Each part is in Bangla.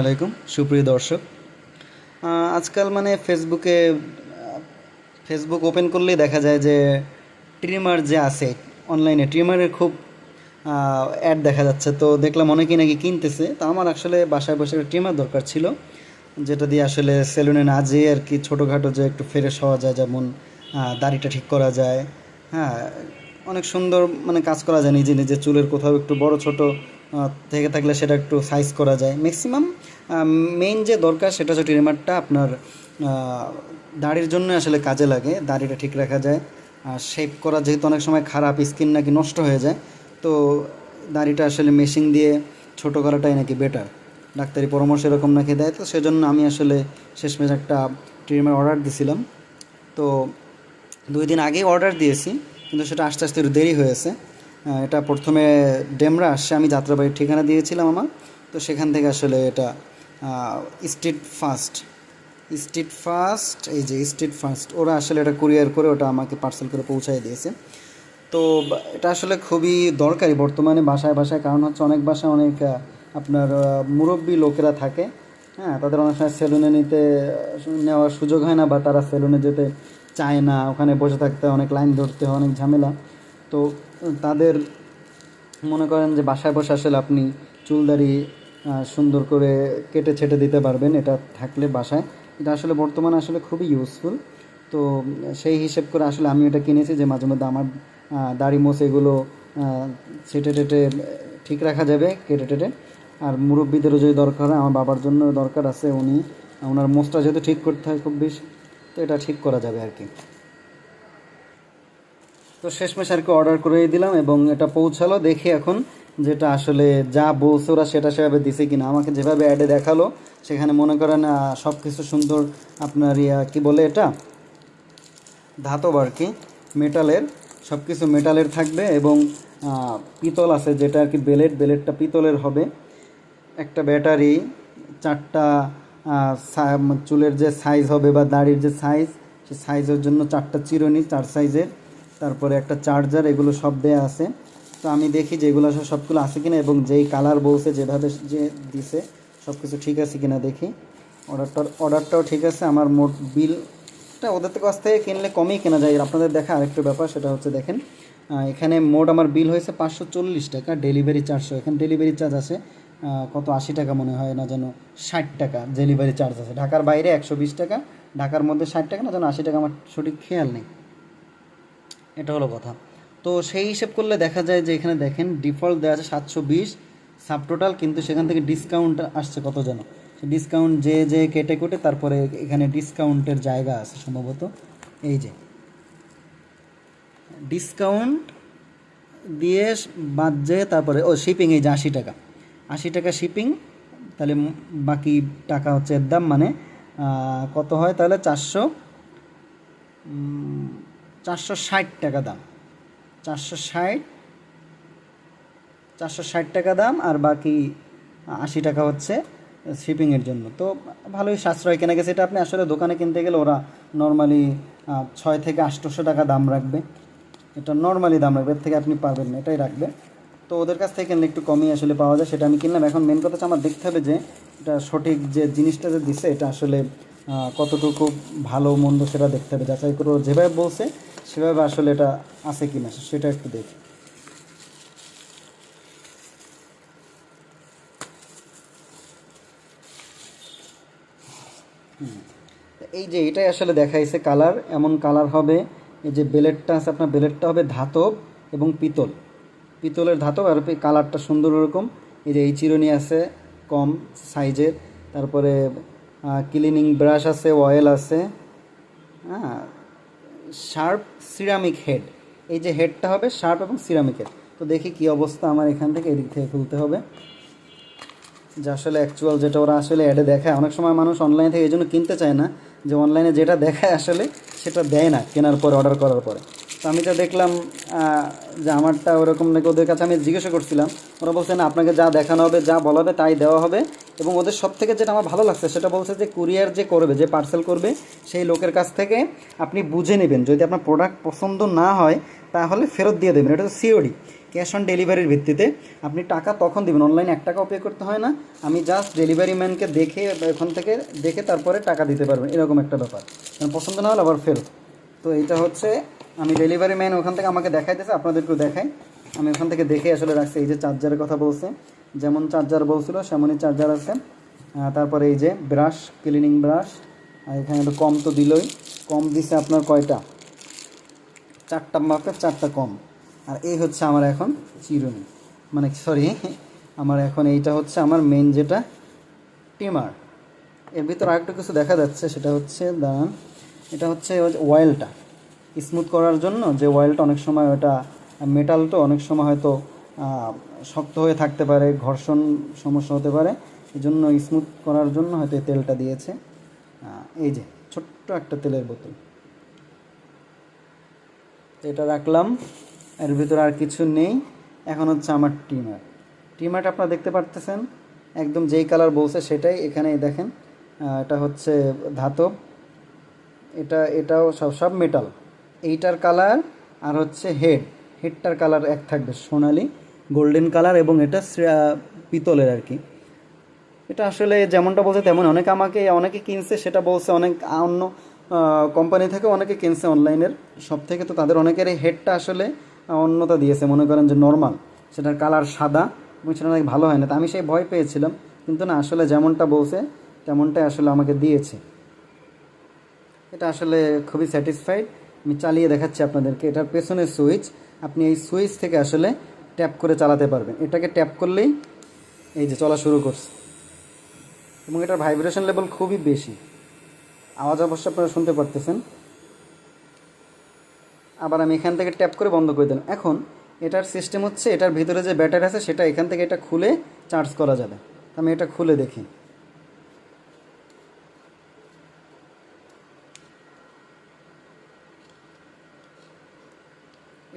আলাইকুম, সুপ্রিয় দর্শক। আজকাল মানে ফেসবুকে ফেসবুক ওপেন করলেই দেখা যায় যে ট্রিমার যে আছে অনলাইনে, ট্রিমারের খুব অ্যাড দেখা যাচ্ছে। তো দেখলাম অনেকেই নাকি কিনতেছে। তো আমার আসলে বাসায় বসে একটা ট্রিমার দরকার ছিল, যেটা দিয়ে আসলে সেলুনে না যেয়ে আর কি ছোটোখাটো যে একটু ফ্রেশ হওয়া যায়, যেমন দাড়িটা ঠিক করা যায় হ্যাঁ অনেক সুন্দর মানে কাজ করা যায় নিজে নিজে, চুলের কোথাও একটু বড় ছোট থেকে থাকলে সেটা একটু সাইজ করা যায়। ম্যাক্সিমাম মেইন যে দরকার সেটা হচ্ছে ট্রিমারটা আপনার দাড়ির জন্য আসলে কাজে লাগে, দাড়িটা ঠিক রাখা যায়। আর শেপ করা যেহেতু অনেক সময় খারাপ স্কিন নাকি নষ্ট হয়ে যায়, তো দাড়িটা আসলে মেশিন দিয়ে ছোট করাটাই নাকি বেটার ডাক্তারি পরামর্শ এরকম নাকি দেয়, তো সেজন্য আমি আসলে শেষমেশ একটা ট্রিমার অর্ডার দিছিলাম। তো দুই দিন আগেই অর্ডার দিয়েছি। কিন্তু সেটা আস্তে আস্তে একটু দেরি হয়েছে। এটা প্রথমে ডেমরা আসছে, আমি যাত্রাবাড়ির ঠিকানা দিয়েছিলাম আমার। তো সেখান থেকে আসলে এটা স্ট্রিট ফাস্ট স্ট্রিট ফাস্ট এই যে স্ট্রিট ফাস্ট ওরা আসলে এটা কুরিয়ার করে ওটা আমাকে পার্সেল করে পৌঁছায় দিয়েছে। তো এটা আসলে খুবই দরকারি, বর্তমানে বাসায় বাসায়, কারণ হচ্ছে অনেক বাসায় অনেক আপনার মুরব্বী লোকেরা থাকে। হ্যাঁ তাদের অনেক সময় সেলুনে নিতে নেওয়ার সুযোগ হয় না বা তারা সেলুনে যেতে চায় না, ওখানে বসে থাকতে অনেক লাইন ধরতে হয়, অনেক ঝামেলা। তো, তাদের মনে করেন যে বাসায় বসে আসলে আপনি চুলদারি সুন্দর করে কেটে ছেটে দিতে পারবেন, এটা থাকলে বাসায়। এটা আসলে বর্তমানে আসলে খুবই ইউজফুল তো, সেই হিসেব করে আসলে আমি এটা কিনেছি যে মাঝে মধ্যে আমার দাড়ি মোছ এগুলো ছেটে টেটে ঠিক রাখা যাবে, কেটে টেটে। আর মুরব্বীদেরও যদি দরকার হয়, আমার বাবার জন্য দরকার আছে, উনি, ওনার মোছটা যেহেতু ঠিক করতে হয় খুব বেশি। এটা ঠিক করা যাবে আর কি। তো শেষমেশ আর কি অর্ডার করে দিলাম এবং এটা পৌঁছালো। দেখি এখন যেটা আসলে যা বলছে ওরা সেটা সেভাবে দিছে কিনা। আমাকে যেভাবে অ্যাডে দেখাল, সেখানে মনে করেন সব কিছু সুন্দর আপনার ইয়া, কি বলে এটা? ধাতব আর কি মেটালের সব কিছু মেটালের থাকবে এবং পিতল আছে যেটা আর কি বেলেট বেলেটটা পিতলের হবে। একটা ব্যাটারি চারটা চুলের যে সাইজ হবে বা দাড়ির যে সাইজ সে সাইজের জন্য চারটা চিরুনি, চার সাইজের তারপরে একটা চার্জার এগুলো সব দেয়া আছে। তো আমি দেখি যে এগুলো সবগুলো আছে কিনা এবং যেই কালার বলছে, যেভাবে যে দিছে সব কিছু ঠিক আছে কিনা দেখি। অর্ডারটার অর্ডারটাও ঠিক আছে, আমার মোট বিলটা ওদের কাছ থেকে কিনলে কমই কেনা যায়। আপনাদের দেখা আরেকটা ব্যাপার, সেটা হচ্ছে দেখেন এখানে মোট আমার বিল হয়েছে পাঁচশো চল্লিশ টাকা ডেলিভারি চারশো এখানে ডেলিভারি চার্জ আছে কত আশি টাকা মনে হয় না যেন ষাট টাকা ডেলিভারি চার্জ আছে। ঢাকার বাইরে একশো বিশ টাকা, ঢাকার মধ্যে ষাট টাকা না যেন আশি টাকা আমার সঠিক খেয়াল নেই। এটা হলো কথা। তো সেই হিসেব করলে দেখা যায় যে এখানে দেখেন ডিফল্ট দেওয়া আছে সাতশো বিশ সাব টোটাল কিন্তু সেখান থেকে ডিসকাউন্ট আসছে কত যেন। ডিসকাউন্ট যে যে কেটে কুটে তারপরে এখানে ডিসকাউন্টের জায়গা আছে সম্ভবত। এই যে। ডিসকাউন্ট দিয়ে বাদ যেয়ে তারপরে, ও শিপিং এই যে আশি টাকা। আশি টাকা শিপিং তাহলে বাকি টাকা হচ্ছে এর দাম মানে কত হয় তাহলে চারশো চারশো ষাট টাকা দাম। চারশো ষাট চারশো ষাট টাকা দাম আর বাকি আশি টাকা হচ্ছে শিপিংয়ের জন্য। তো ভালোই সাশ্রয় কেনা গেছে এটা আপনি আসলে দোকানে কিনতে গেলে ওরা নর্মালি ছয় থেকে আটশোশো টাকা দাম রাখবে। এটা নর্মালি দাম রাখবে, এর থেকে আপনি পাবেন না, এটাই রাখবে। তো ওদের কাছ থেকে কিনলে একটু কমই আসলে পাওয়া যায়, সেটা আমি কিনলাম। এখন মেন কথা আমার দেখতে হবে যে এটা সঠিক যে জিনিসটা যে দিছে, এটা আসলে কতটুকু ভালো মন্দ সেটা দেখতে হবে। যাচাই করে, যেভাবে বলছে, সেভাবে আসলে এটা আছে কি না সেটা একটু দেখি। এই যে এটাই আসলে দেখাইছে কালার এমন কালার হবে, এই যে বেলেটটা আছে, আপনার বেলেটটা হবে ধাতব এবং পিতল। পিতলের ধাতব আর কালারটা সুন্দর ওরকম। এই যে এই চিরুনি আছে, কম সাইজের। তারপরে ক্লিনিং ব্রাশ আছে, অয়েল আছে। হ্যাঁ শার্প সিরামিক হেড। এই যে হেডটা হবে শার্প এবং সিরামিক হেড। তো দেখি কি অবস্থা আমার এখান থেকে, এদিক থেকে খুলতে হবে। যে আসলে অ্যাকচুয়াল যেটা ওরা আসলে অ্যাডে দেখায়। অনেক সময় মানুষ অনলাইন থেকে এই জন্য কিনতে চায় না, যে অনলাইনে যেটা দেখায় আসলে সেটা দেয় না কেনার পরে অর্ডার করার পরে। তো আমি যা দেখলাম যে আমারটা ওরকম নাকি ওদের কাছে আমি জিজ্ঞাসা করছিলাম। ওরা বলছে, না, আপনাকে যা দেখানো হবে, যা বলা হবে, তাই দেওয়া হবে। এবং ওদের সব থেকে যেটা আমার ভালো লাগছে, সেটা বলছে যে, কুরিয়ার যে করবে, যে পার্সেল করবে, সেই লোকের কাছ থেকে আপনি বুঝে নেবেন। যদি আপনার প্রোডাক্ট পছন্দ না হয়, তাহলে ফেরত দিয়ে দেবেন। এটা তো সিওডি ক্যাশ অন ডেলিভারির ভিত্তিতে। আপনি টাকা তখন দেবেন অনলাইনে এক টাকাও পে করতে হয় না। আমি জাস্ট ডেলিভারি ম্যানকে দেখে, ওখান থেকে দেখে তারপরে টাকা দিতে পারবেন, এরকম একটা ব্যাপার। পছন্দ না হলে আবার ফেরত। তো এটা হচ্ছে আমি ডেলিভারি ম্যান ওখান থেকে আমাকে দেখাইতেছে, আপনাদেরকেও দেখাই। আমি ওখান থেকে দেখে আসলে রাখছি, এই যে চার্জারের কথা বলছে। যেমন চার্জার বলছিল, সেমনই চার্জার আছে। তারপরে এই যে ব্রাশ ক্লিনিং ব্রাশ আর এখানে একটু কম তো দিলই। কম দিছে আপনার কয়টা? চারটা মাপের চারটা কম। আর এই হচ্ছে আমার এখন চিরুনি। মানে সরি আমার এখন এইটা হচ্ছে আমার মেন যেটা টিমার। এর ভিতর আরেকটা কিছু দেখা যাচ্ছে, সেটা হচ্ছে, দাঁড়ান, এটা হচ্ছে অয়েলটা স্মুথ করার জন্য যে অয়েলটা অনেক সময় ওটা মেটাল তো অনেক সময় হয়তো শক্ত হয়ে থাকতে পারে, ঘর্ষণ সমস্যা হতে পারে। এই জন্য স্মুথ করার জন্য হয়তো এই তেলটা দিয়েছে। এই যে, ছোট্ট একটা তেলের বোতল। এটা রাখলাম। এর ভিতরে আর কিছু নেই। এখন হচ্ছে আমার টিমার। টিমারটা আপনারা দেখতে পারতেছেন। একদম যেই কালার বলছে সেটাই এখানে দেখেন। এটা হচ্ছে ধাতব। এটা, এটাও সব সব মেটাল এইটার কালার আর হচ্ছে হেড হেডটার কালার এক থাকবে সোনালি গোল্ডেন কালার এবং এটা পিতলের আর কি। এটা আসলে যেমনটা বলছে তেমন অনেকে আমাকে অনেকে কিনছে, সেটা বলছে অনেক অন্য কোম্পানি থেকে অনেকে কিনছে অনলাইনের সব থেকে তো তাদের অনেকের এই হেডটা আসলে অন্যতা দিয়েছে, মনে করেন যে নর্মাল সেটার কালার সাদা এবং সেটা অনেক ভালো হয় না তো আমি সেই ভয় পেয়েছিলাম, কিন্তু না, আসলে যেমনটা বলছে, তেমনটাই আসলে আমাকে দিয়েছে। এটা আসলে খুবই স্যাটিসফাইড আমি চালিয়ে দেখাচ্ছি আপনাদেরকে। এটার পেছনের সুইচ আপনি এই সুইচ থেকে আসলে ট্যাপ করে চালাতে পারবেন। এটাকে ট্যাপ করলেই এই যে চলা শুরু করছে। এবং এটার ভাইব্রেশন লেভেল খুবই বেশি। আওয়াজ অবশ্য আপনারা শুনতে পারতেছেন। আবার আমি এখান থেকে ট্যাপ করে বন্ধ করে দিলাম। এখন এটার সিস্টেম হচ্ছে, এটার ভিতরে যে ব্যাটারি আছে, সেটা এখান থেকে এটা খুলে চার্জ করা যাবে। আমি এটা খুলে দেখি।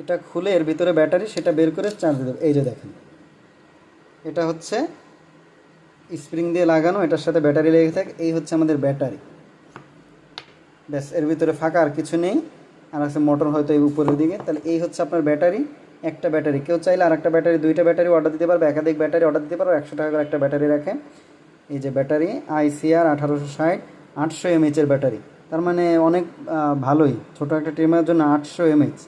এটা খুলে এর ভিতরে ব্যাটারি, সেটা বের করে চার্জ দেবে। এই যে দেখেন। এটা হচ্ছে স্প্রিং দিয়ে লাগানো, এটার সাথে ব্যাটারি লেগে থাকে, এই হচ্ছে আমাদের ব্যাটারি। ব্যাস, এর ভিতরে ফাঁকা আর কিছু নেই। আর আছে মোটর হয়তো এই উপরের দিকে। তাহলে এই হচ্ছে আপনার ব্যাটারি, একটা ব্যাটারি। কেউ চাইলে আর একটা ব্যাটারি, দুইটা ব্যাটারি অর্ডার দিতে পারবে। একাধিক ব্যাটারি অর্ডার দিতে পারবে। একশো টাকা করে একটা ব্যাটারি রাখে এই যে ব্যাটারি আইসিআর আঠারোশো ষাট, আটশো এমএইচের ব্যাটারি। তার মানে অনেক ভালোই। ছোটো একটা ট্রিমের জন্য আটশো এমএইচ।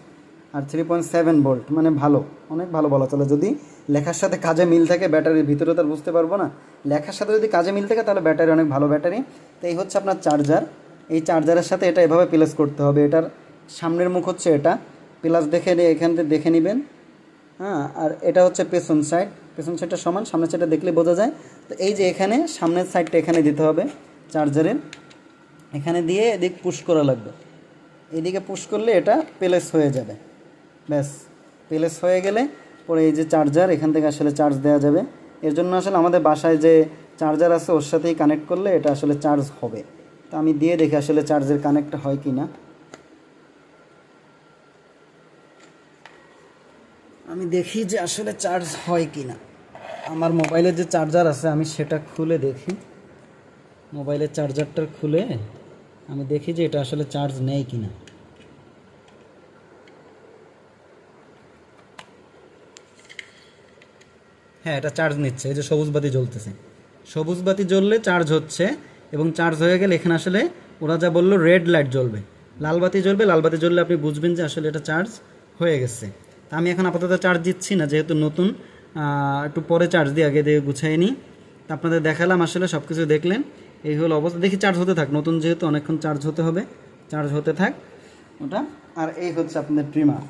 আর থ্রি পয়েন্ট সেভেন ভোল্ট মানে ভালো, অনেক ভালো বলা চলে। যদি লেখার সাথে কাজে মিল থাকে, ব্যাটারির ভিতরে তো আর বুঝতে পারব না। লেখার সাথে যদি কাজে মিল থাকে, তাহলে ব্যাটারি অনেক ভালো ব্যাটারি। তো এই হচ্ছে আপনার চার্জার এই চার্জারের সাথে এটা এভাবে প্লেস করতে হবে। এটার সামনের মুখ হচ্ছে এটা। প্লাস দেখে এখান থেকে দেখে নেবেন। হ্যাঁ আর এটা হচ্ছে পেছন সাইড পেছন সাইডটা সমান, সামনের সাইডটা দেখলে বোঝা যায়। তো এই যে এখানে, সামনের সাইডটা এখানে দিতে হবে চার্জারের এখানে দিয়ে এদিক পুশ করা লাগবে। এদিকে পুশ করলে এটা প্লেস হয়ে যাবে। ব্যাস প্লেস হয়ে গেলে পরে এই যে চার্জার এখান থেকে আসলে চার্জ দেওয়া যাবে। এর জন্য আসলে আমাদের বাসায় যে চার্জার আছে, ওর সাথেই কানেক্ট করলে এটা আসলে চার্জ হবে। তো আমি দিয়ে দেখি আসলে চার্জের কানেক্ট হয় কি না আমি দেখি যে আসলে চার্জ হয় কি না আমার মোবাইলের যে চার্জার আছে, আমি সেটা খুলে দেখি। মোবাইলের চার্জারটা খুলে আমি দেখি যে এটা আসলে চার্জ নেয় কি না হ্যাঁ এটা চার্জ নিচ্ছে, এই যে সবুজ বাতি জ্বলতেছে। সবুজ বাতি জ্বললে চার্জ হচ্ছে এবং চার্জ হয়ে গেলে এখানে আসলে ওরা যা বলল রেড লাইট জ্বলবে। লাল বাতি জ্বলবে লাল বাতি জ্বললে আপনি বুঝবেন যে আসলে এটা চার্জ হয়ে গেছে। তা আমি এখন আপাতত চার্জ দিচ্ছি না, যেহেতু নতুন একটু পরে চার্জ দিয়ে আগে দিয়ে গুছাই নিই। তা আপনাদের দেখালাম আসলে সব কিছু দেখলেন, এই হলো অবস্থা। দেখি চার্জ হতে থাক, নতুন যেহেতু অনেকক্ষণ চার্জ হতে হবে চার্জ হতে থাক ওটা। আর এই হচ্ছে আপনাদের ট্রিমার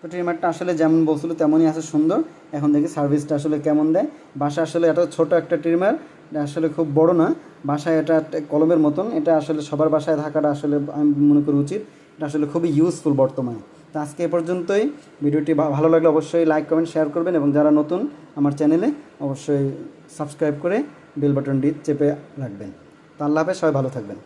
তো ট্রিমারটা আসলে যেমন বলছিল, তেমনই আছে সুন্দর। এখন দেখি সার্ভিসটা আসলে কেমন দেয়। বাসা আসলে এটা ছোট একটা ট্রিমার এটা আসলে খুব বড় না। বাসায় এটা কলমের মতন, এটা আসলে সবার বাসায় থাকাটা আসলে আমি মনে করি উচিত। এটা আসলে খুবই ইউজফুল বর্তমানে। তো আজকে এ পর্যন্তই। ভিডিওটি ভালো লাগলে অবশ্যই লাইক কমেন্ট শেয়ার করবেন এবং যারা নতুন আমার চ্যানেলে অবশ্যই সাবস্ক্রাইব করে বেল বাটনটি চেপে রাখবেন। তো আল্লাহ হাফেজ, সবাই ভালো থাকবেন।